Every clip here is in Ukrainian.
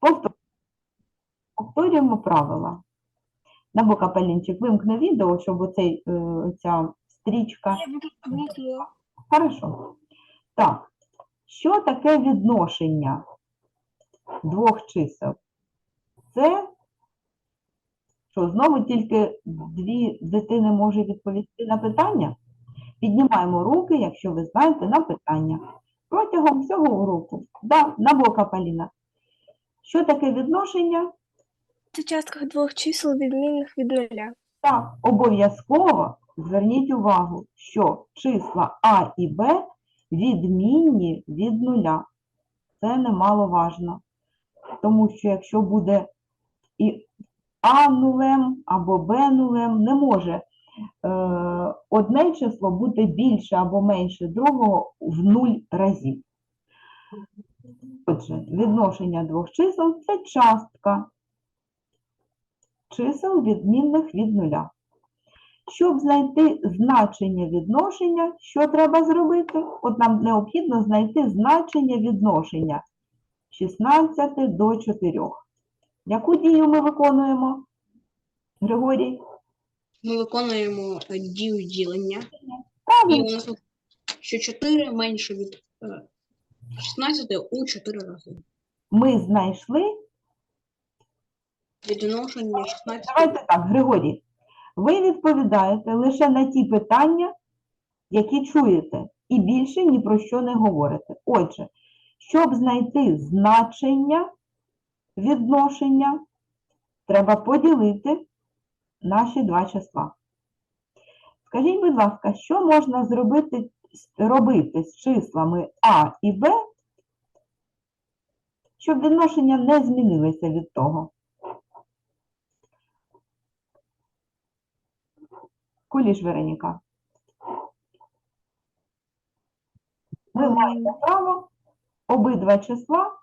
Повтор- Повторюємо правила. Набока Палінчик, вимкни відео, щоб оцей, е, ця стрічка. Хорошо. Так, що таке відношення двох чисел? Це що, знову тільки дві дитини можуть відповісти на питання? Піднімаємо руки, якщо ви знаєте, на питання. Протягом всього уроку. Да, Набока Поліна. Що таке відношення? Це частка двох чисел відмінних від нуля. Так, обов'язково зверніть увагу, що числа А і Б відмінні від нуля. Це немаловажно. Тому що якщо буде і А нулем або Б нулем, не може е, одне число бути більше або менше другого в нуль разів. Отже, відношення двох чисел це частка чисел відмінних від нуля. Щоб знайти значення відношення, що треба зробити? От нам необхідно знайти значення відношення 16 до 4. Яку дію ми виконуємо? Григорій? Ми виконуємо е, дію ділення. І у нас що 4 менше від е, 16 у 4 рази. Ми знайшли. Відношення 16 Давайте так, Григорій. Ви відповідаєте лише на ті питання, які чуєте, і більше ні про що не говорите. Отже, щоб знайти значення відношення, треба поділити наші два числа. Скажіть, будь ласка, що можна зробити, робити з числами А і Б, щоб відношення не змінилися від того? Куліш Вероніка. Ви маєте право обидва числа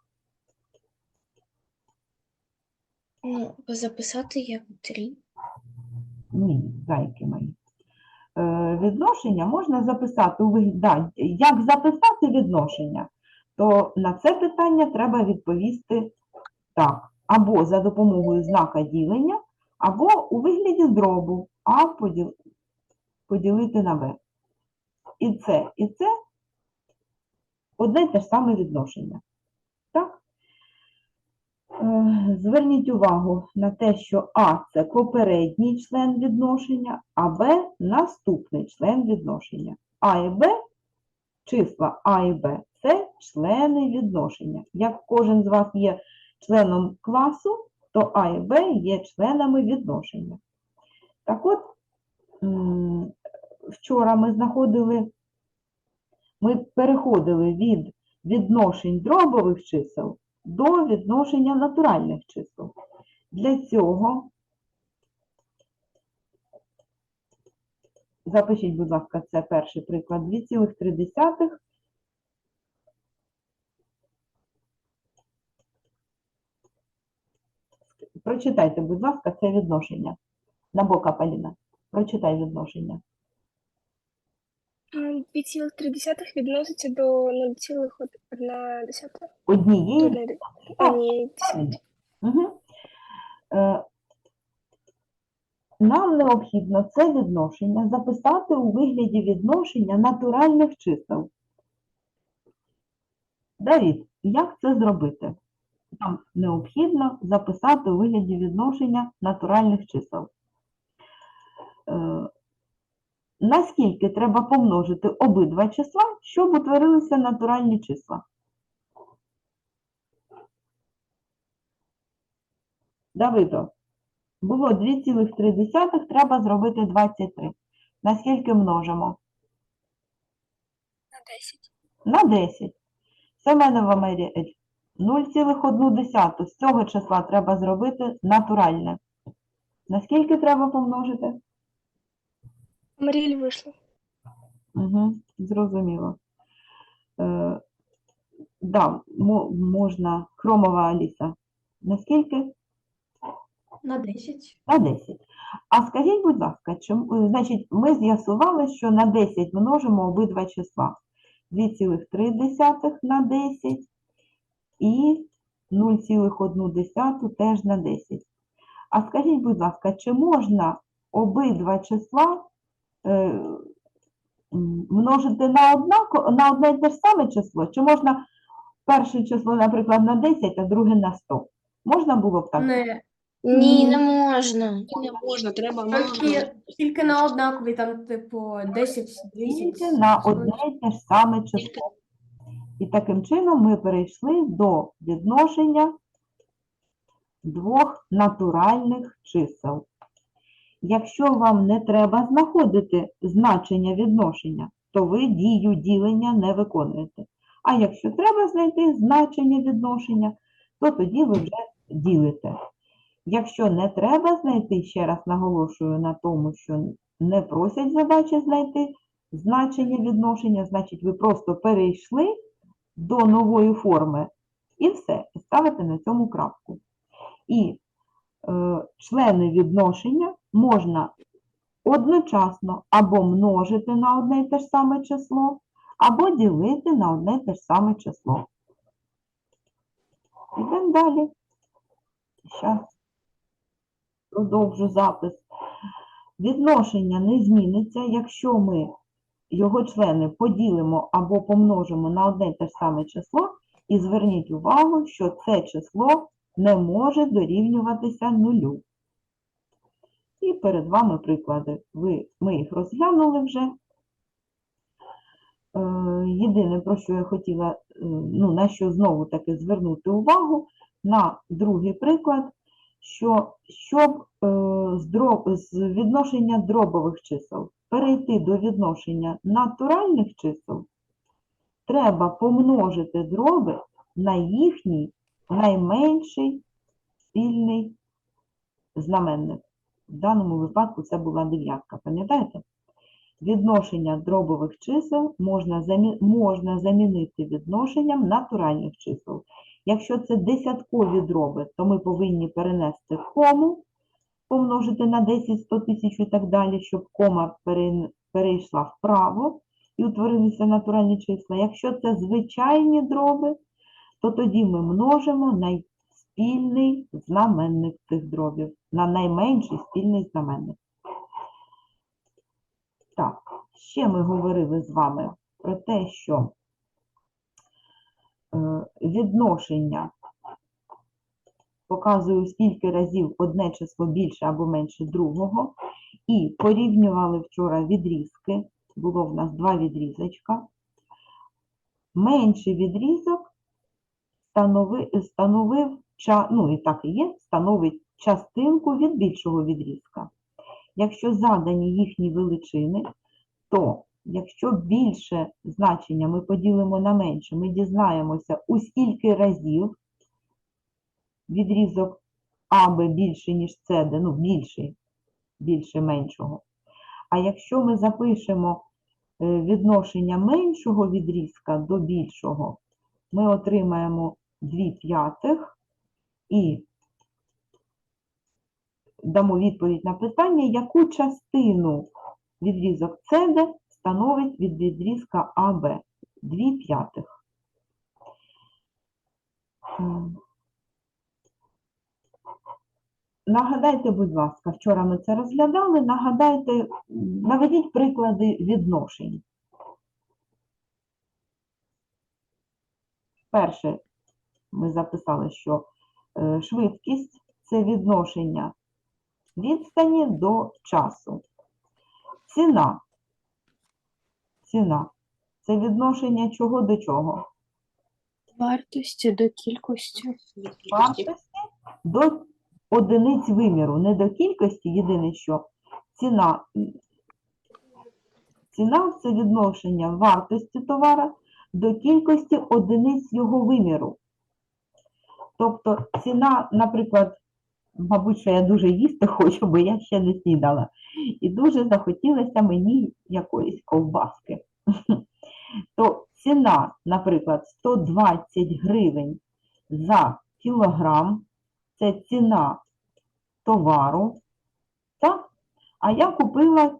Ну, записати як три. Ні, зайки мої. Е, відношення можна записати у. Да, як записати відношення, то на це питання треба відповісти так. Або за допомогою знака ділення, або у вигляді дробу А поділити на Б. І це, і це одне й те ж саме відношення. Так? Е, Зверніть увагу на те, що А це попередній член відношення, а Б наступний член відношення. А і Б, числа А і Б це члени відношення. Як кожен з вас є членом класу, то А і Б є членами відношення. Так от, вчора ми знаходили, ми переходили від відношень дробових чисел до відношення натуральних чисел. Для цього запишіть, будь ласка, це перший приклад 2,3. Прочитайте, будь ласка, це відношення. Набока Поліна. Прочитай відношення. 2,3 відноситься до 0,1. Однієї Однієї Угу. Е, нам необхідно це відношення записати у вигляді відношення натуральних чисел. Давід, як це зробити? Нам необхідно записати у вигляді відношення натуральних чисел. Наскільки треба помножити обидва числа, щоб утворилися натуральні числа? Давидо, було 2,3, треба зробити 23. Наскільки множимо? На 10. На 10. Семенова Марія 0,1 з цього числа треба зробити натуральне. Наскільки треба помножити? Маріль вийшло. Угу, зрозуміло. Е, да, мо- можна. Хромова Аліса. Наскільки? На 10. На 10. А скажіть, будь ласка, чому, значить, ми з'ясували, що на 10 множимо обидва числа. 2,3 на 10 і 0,1 теж на 10. А скажіть, будь ласка, чи можна обидва числа е, множити на, однако, на одне і те ж саме число? Чи можна перше число, наприклад, на 10, а друге на 100? Можна було б так? Не, Ні, не можна. Не можна, треба. Тільки, тільки на однакові, там, типу, 10, 10. Тільки на одне і те ж саме число. І таким чином ми перейшли до відношення двох натуральних чисел. Якщо вам не треба знаходити значення відношення, то ви дію ділення не виконуєте. А якщо треба знайти значення відношення, то тоді ви вже ділите. Якщо не треба знайти, ще раз наголошую на тому, що не просять задачі знайти значення відношення, значить ви просто перейшли до нової форми і все, ставите на цьому крапку. І е, члени відношення можна одночасно або множити на одне і те ж саме число, або ділити на одне і те ж саме число. Ідемо далі. Зараз продовжу запис. Відношення не зміниться, якщо ми його члени поділимо або помножимо на одне й те ж саме число, і зверніть увагу, що це число не може дорівнюватися нулю. І перед вами приклади. Ви, ми їх розглянули вже. Е, Єдине, про що я хотіла, е, ну, на що знову таки звернути увагу, на другий приклад, що щоб е, з, дроб, з відношення дробових чисел перейти до відношення натуральних чисел, треба помножити дроби на їхній найменший спільний знаменник. В даному випадку це була дев'ятка, пам'ятаєте? Відношення дробових чисел можна, замі... можна замінити відношенням натуральних чисел. Якщо це десяткові дроби, то ми повинні перенести кому, помножити на 10, 100 тисяч і так далі, щоб кома перейшла вправо і утворилися натуральні числа. Якщо це звичайні дроби, то тоді ми множимо на спільний знаменник цих дробів, на найменший спільний знаменник. Так, ще ми говорили з вами про те, що е, відношення показує, скільки разів одне число більше або менше другого. І порівнювали вчора відрізки. Було в нас два відрізочка. Менший відрізок станови, становив, ну і так і є, становить частинку від більшого відрізка. Якщо задані їхні величини, то якщо більше значення ми поділимо на менше, ми дізнаємося, у скільки разів відрізок АБ більше, ніж СД, ну, більший, більше меншого. А якщо ми запишемо е, відношення меншого відрізка до більшого, ми отримаємо 2 п'ятих і дамо відповідь на питання, яку частину відрізок СД становить від відрізка АБ. 2 п'ятих. Нагадайте, будь ласка, вчора ми це розглядали, нагадайте, наведіть приклади відношень. Перше, ми записали, що швидкість це відношення відстані до часу. Ціна. Ціна. Це відношення чого до чого? вартості до кількості. вартості до одиниць виміру, не до кількості, єдине що ціна. Ціна це відношення вартості товара до кількості одиниць його виміру. Тобто ціна, наприклад, мабуть, що я дуже їсти хочу, бо я ще не снідала. І дуже захотілося мені якоїсь ковбаски. То ціна, наприклад, 120 гривень за кілограм це ціна товару, так? а я купила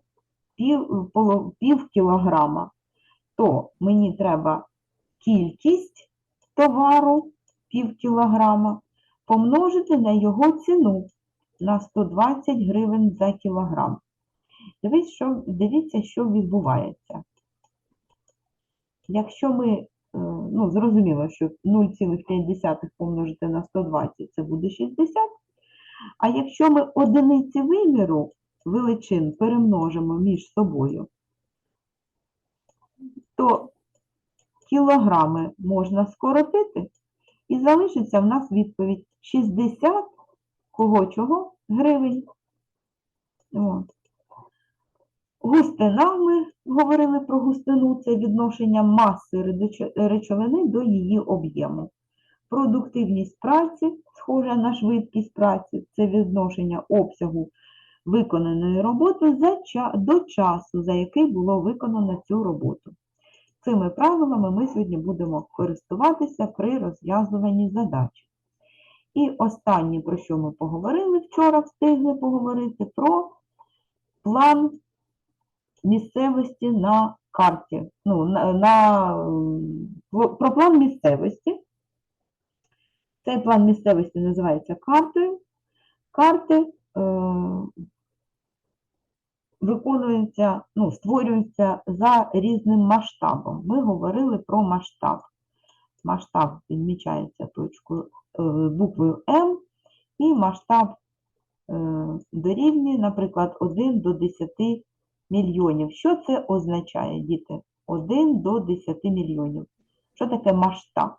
пів, пів кілограма, то мені треба кількість товару пів кілограма, помножити на його ціну на 120 гривень за кілограм. Дивіться, що, дивіться, що відбувається. Якщо ми, е, ну, зрозуміло, що 0,5 помножити на 120 це буде 60, а якщо ми одиниці виміру величин перемножимо між собою, то кілограми можна скоротити, і залишиться в нас відповідь 60 кого чого гривень. От. Густина, ми говорили про густину, це відношення маси речовини до її об'єму. Продуктивність праці, схожа на швидкість праці, це відношення обсягу виконаної роботи за до часу, за який було виконано цю роботу. Цими правилами ми сьогодні будемо користуватися при розв'язуванні задач. І останнє, про що ми поговорили вчора, встигли поговорити про план місцевості на карті. Ну, на, на, про план місцевості. Цей план місцевості називається картою. Карти е, виконуються, ну, створюються за різним масштабом. Ми говорили про масштаб. Масштаб відмічається точкою е, буквою М, і масштаб е, дорівнює, наприклад, 1 до 10 мільйонів. Що це означає, діти? 1 до 10 мільйонів. Що таке масштаб?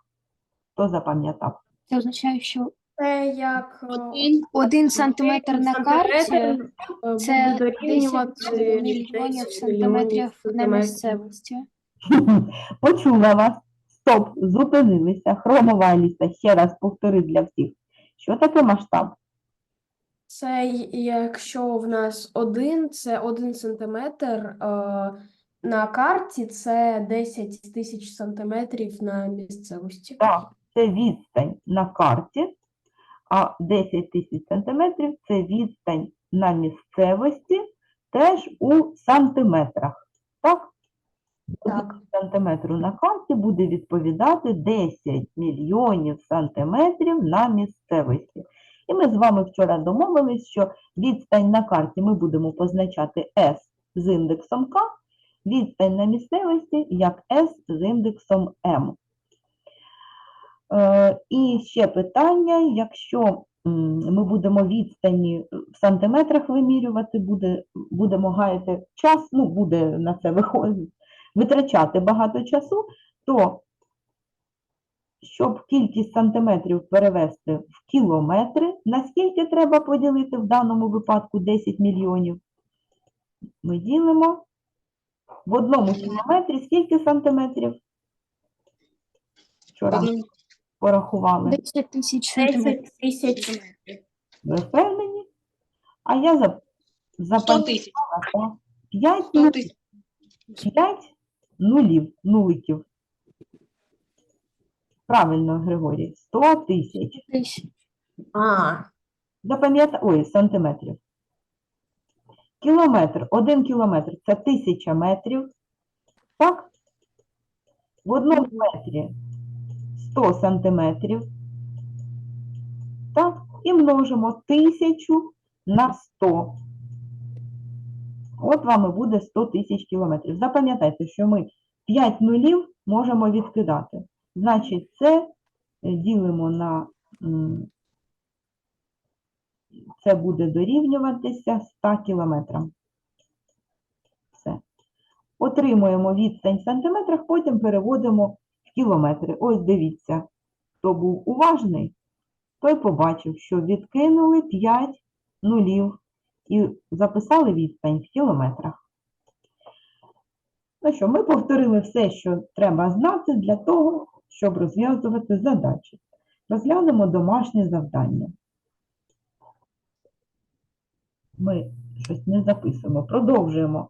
Хто запам'ятав? Це означає, що Це як е, Один один сантиметр на карті сантиметр, е, це буде дорівнювати мільйонів сантиметрів на місцевості. Почула вас. Стоп, зупинилися. Хромова Аліса, ще раз повтори для всіх. Що таке масштаб? Це якщо в нас один, це один сантиметр, е, на карті це 10 тисяч сантиметрів на місцевості. Так, це відстань на карті, а 10 тисяч сантиметрів це відстань на місцевості, теж у сантиметрах. Так? Так. Сантиметру на карті буде відповідати 10 мільйонів сантиметрів на місцевості. І ми з вами вчора домовились, що відстань на карті ми будемо позначати S з індексом К, відстань на місцевості як S з індексом M. Е, І ще питання, якщо ми будемо відстані в сантиметрах вимірювати, буде, будемо гаяти час, ну, буде на це витрачати багато часу, то щоб кількість сантиметрів перевести в кілометри, наскільки треба поділити в даному випадку 10 мільйонів? Ми ділимо в одному кілометрі скільки сантиметрів? Вчора порахували. 10 тисяч 10 тисяч. Ви впевнені? А я за, 100 запам'ятала тисяч. 5, 100 тисяч. 5 нулів, нуликів. Правильно, Григорій, 100 тисяч. Тисяч. А, Запам'ятай, ой, сантиметрів. Кілометр, один кілометр це тисяча метрів. Так? В одному метрі 100 сантиметрів. Так? І множимо тисячу на 100. От вам і буде 100 тисяч кілометрів. Запам'ятайте, що ми 5 нулів можемо відкидати. Значить, це ділимо на це буде дорівнюватися 100 кілометрам. Все. Отримуємо відстань в сантиметрах, потім переводимо кілометри. Ось дивіться, хто був уважний, той побачив, що відкинули 5 нулів і записали відстань в кілометрах. Ну що, ми повторили все, що треба знати для того, щоб розв'язувати задачі. Розглянемо домашнє завдання ми щось не записуємо. Продовжуємо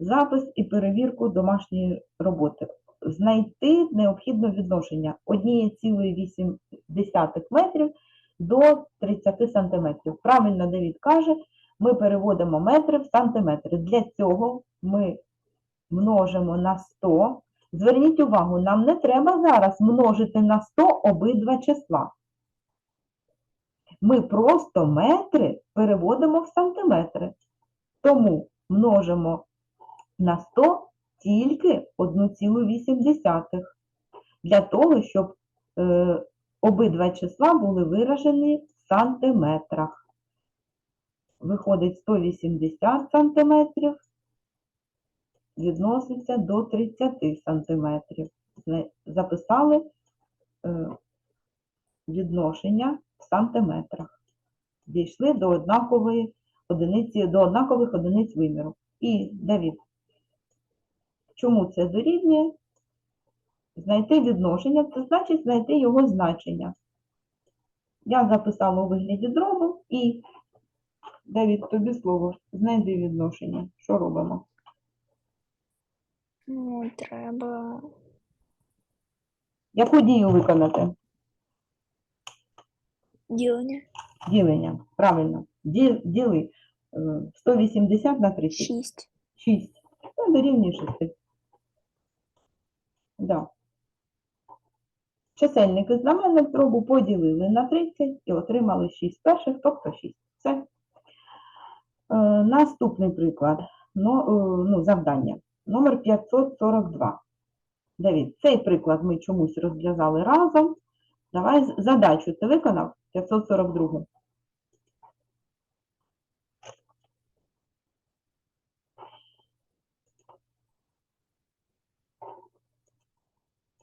запис і перевірку домашньої роботи. Знайти необхідне відношення 1,8 метрів до 30 сантиметрів. Правильно Давід каже, ми переводимо метри в сантиметри. Для цього ми множимо на 100 Зверніть увагу, нам не треба зараз множити на 100 обидва числа. Ми просто метри переводимо в сантиметри. Тому множимо на 100 тільки 1,8 для того, щоб е, обидва числа були виражені в сантиметрах. Виходить 180 сантиметрів відноситься до 30 сантиметрів. Записали е, відношення в сантиметрах. Дійшли до однакової одиниці, до однакових одиниць виміру. І, Давід, чому це дорівнює? Знайти відношення, це значить знайти його значення. Я записала у вигляді дробу і, Давід, тобі слово, знайди відношення. Що робимо? Ну, треба. Яку дію виконати? Ділення. Ділення. Правильно. Ді- Діли е, 180 на 30. 6. 6. Це дорівнює 6. Да. Чисельник і знаменник дробу поділили на 30 і отримали 6 перших, тобто 6. Все. Е, наступний приклад. Ну, е, ну, завдання. Номер 542. Давід, цей приклад ми чомусь розв'язали разом. Давай задачу ти виконав 542.